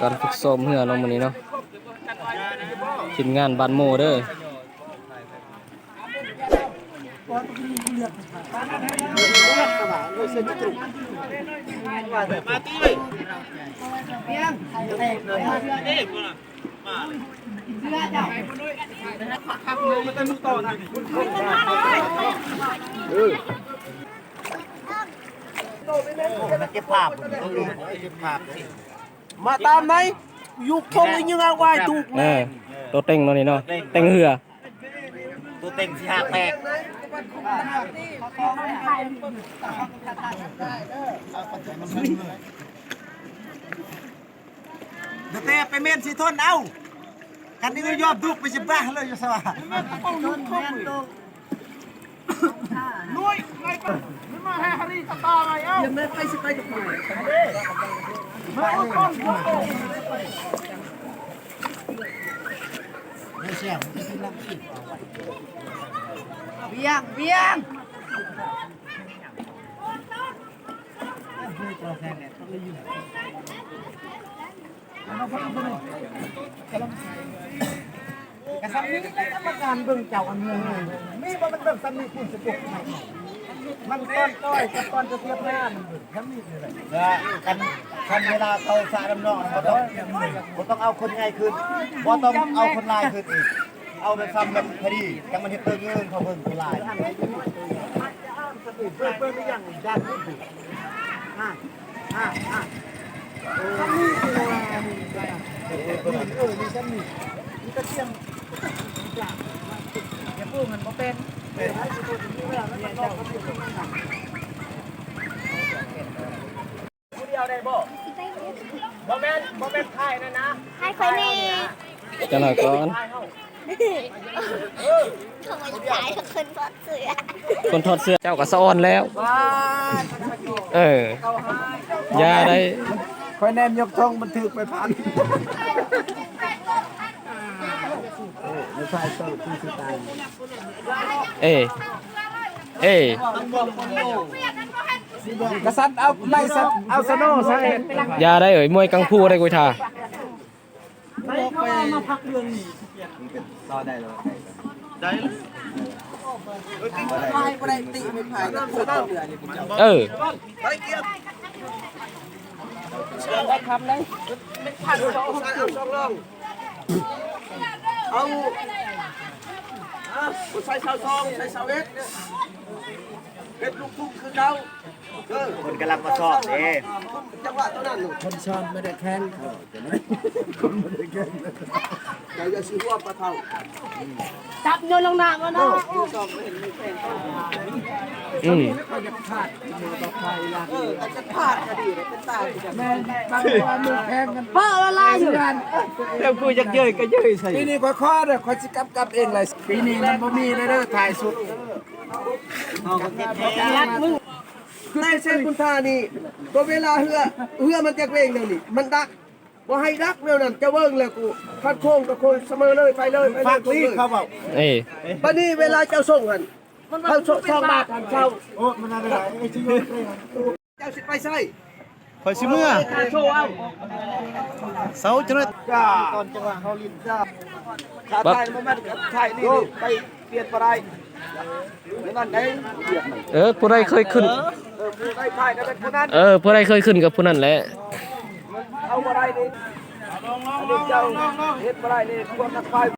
การฝึกซ้อมเรือเนาะมื้อนี้เนาะทีมงานบ้านโมเด้อเก็บภาพต้องรู้เก็บภาพ มาตามไหนยุคทงยังเอาไว้ถูกเออตัวเต็งเนาะนี่เนาะเต็งเรือตัวเต็งที่หักแตกเดี๋ยวแต่ไปเมนสิทนเอากันนี้ก็ยอมทุกไปสิบ้าเลยอยู่สว่าลุย ไงปะนี่มาแห่ฮารีตะตาไงเอ้ายังไม่ไปสิไปกับใครมาเอาต้นหัวโตไม่เชี่ยมที่นักขีดเบียงเบียงกระสับนี้ก็กรรมการเบิ่งเจ้าอันเมืองมีบ่มันเบิ่งสันนี่คุณสกุลมันต้นต้อยกับต้นจะเทียบหน้ามันเบิ่งทั้งนี้เลยนะกัน คันเวลาเขาสาดำนองเขาต้องเขาต้องเอาคนง่ายขึ้นว่าต้องเอาคนลายขึ้นอีก เอาไปซ้ำแบบพอดีจังมันเห็นตัวเงินเขาเพิ่งคนลายเบิ่งเบิ่งได้ยังด้านนี้ดูห้าห้าห้าทั้งนี้คือว่านี่เออมีชั้นนี้มีตะเกียงอย่าพูดมันบ่เป็นเป็นให้ตัวนี้แล้วแล้วก็ต้องพูดมันหนักผู้เดีย ได้บ่บ่แม่นบ่แม่นค่ายนั่นนะให้คนนี้จังหน่อยก่อนค่ายเฮาทำไมขายคนบอดเสือคนถอดเสื้อเจ้าก็สะออนแล้ว ว้าเออเขาให้อย่าได้ค่อยแนมยกธงมันถือไปพันไม่ใช่เติร์ที่สุดท้ายเอ้เอ้ กษัตริย์เอาไล่สัตว์เอาสโน่ใช่อย่าได้เอ่ยมวยกังฟูได้กุยทาไม่เขาเอามาพักเรื่องนี้รอได้เลยพายบ่ได้ตีไม่พายก็คือเรือนี่ผมจะเออไปเกี่ยวได้คำเลยพันสองเอาสองลองเอาใส่เสาซองใส่เสาเอ็ด เอ็ดลูกทุ่งคือเขาเออคนกำลังมาสอบเด้จังหวะตัวนั้นคนชอนไม่ได้แข่งคนไม่ได้แข่งแต่จะซื้อว่าปลาเท่าจับโยนลงน้ำแล้วโอ้เนาะยสอบไม่เห็นมีแข่งอืมเขาจะพลาดมือต่อไปละเออจะพลาดก็ดีเลยเป็นตายแม่บางวันมือแข่งกันพ่อละลายอยู่กันเดี๋ยวกูจะเย้ยก็เย้ยใส่ปีนี้ก็ข้อเด้อคอยสิกำกับเองเลยปีนี้มันบ่มีเลยเด้อถ่ายสุด รัดมึงในเส้นคุณท่านี่ตัวเวลาเหือเหือมันจะเร่งเดี๋ยวนี้มันดักว่าให้ดักเดี๋ยวนั้นจะเบิ่งแล้วกูคัดโค้งกับโค้งเสมอเลยไปเลยไปเลยฟังนี่เขาบอกเอ้บัดนี้เวลาเจ้าส่งกันเขาส่งสองบาททันเช่าโอ้มันอะไรไอ้ที่โยนเจ้าสิไปใส่คอยชิเมื่อโชว์เอาเสาจะได้จ้าตอนจังหวะเขาลิ้นจ้าขาไทยมันมันกับไทยนี่ไปเปลี่ยนอะไรนั่นได้เปลี่ย เออผู้ใดเคยขึ้น เออผู้ใดเคยขึ้นกับผู้นั้นแหละเอาอะไรนี่อันนี้เจ้าเฮ็ดอะไรนี่ควรนักไฟ